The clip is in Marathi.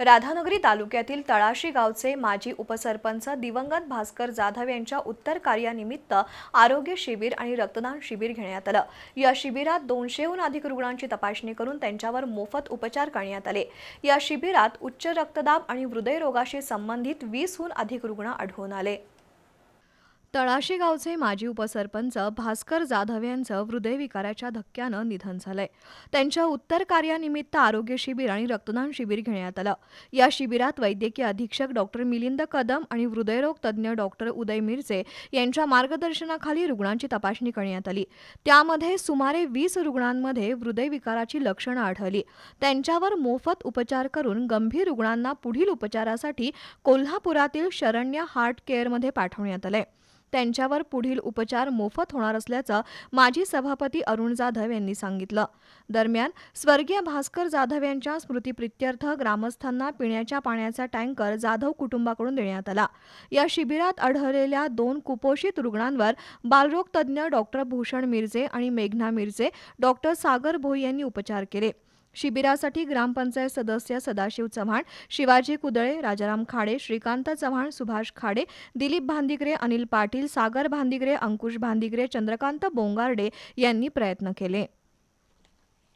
राधानगरी तालुक्यातील तळाशी गावचे माजी उपसरपंच दिवंगत भास्कर जाधव यांच्या उत्तर कार्यानिमित्त आरोग्य शिबिर आणि रक्तदान शिबिर घेण्यात आलं. या शिबिरात दोनशेहून अधिक रुग्णांची तपासणी करून त्यांच्यावर मोफत उपचार करण्यात आले. या शिबिरात उच्च रक्तदाब आणि हृदयरोगाशी संबंधित वीसहून अधिक रुग्ण आढळून आले. तळाशी गावचे माजी उपसरपंच भास्कर जाधव यांचं हृदयविकाराच्या धक्क्यानं निधन झालंय. त्यांच्या उत्तर कार्यानिमित्त आरोग्य शिबिर आणि रक्तदान शिबिर घेण्यात आलं. या शिबिरात वैद्यकीय अधीक्षक डॉक्टर मिलिंद कदम आणि हृदयरोग तज्ज्ञ डॉक्टर उदय मिरजे यांच्या मार्गदर्शनाखाली रुग्णांची तपासणी करण्यात आली. त्यामध्ये सुमारे वीस रुग्णांमध्ये हृदयविकाराची लक्षणं आढळली. त्यांच्यावर मोफत उपचार करून गंभीर रुग्णांना पुढील उपचारासाठी कोल्हापुरातील शरण्य हार्ट केअरमध्ये पाठवण्यात आलंय. त्यांच्यावर पुढील उपचार मोफत होणार असल्याचं माजी सभापती अरुण जाधव यांनी सांगितलं. दरम्यान स्वर्गीय भास्कर जाधव यांच्या स्मृतीप्रित्यर्थ ग्रामस्थांना पिण्याच्या पाण्याचा टँकर जाधव कुटुंबाकडून देण्यात आला. या शिबिरात आढळलेल्या दोन कुपोषित रुग्णांवर बालरोग तज्ज्ञ डॉक्टर भूषण मिरजे आणि मेघना मिरजे डॉक्टर सागर भोई यांनी उपचार केले. शिबिरासाठी ग्रामपंचायत सदस्य सदाशिव चव्हाण शिवाजी कुदळे राजाराम खाडे श्रीकांत चव्हाण सुभाष खाडे दिलीप भांदिगरे अनिल पाटील सागर भांदिगरे अंकुश भांदिगरे चंद्रकांत बोंगार्डे यांनी प्रयत्न केले.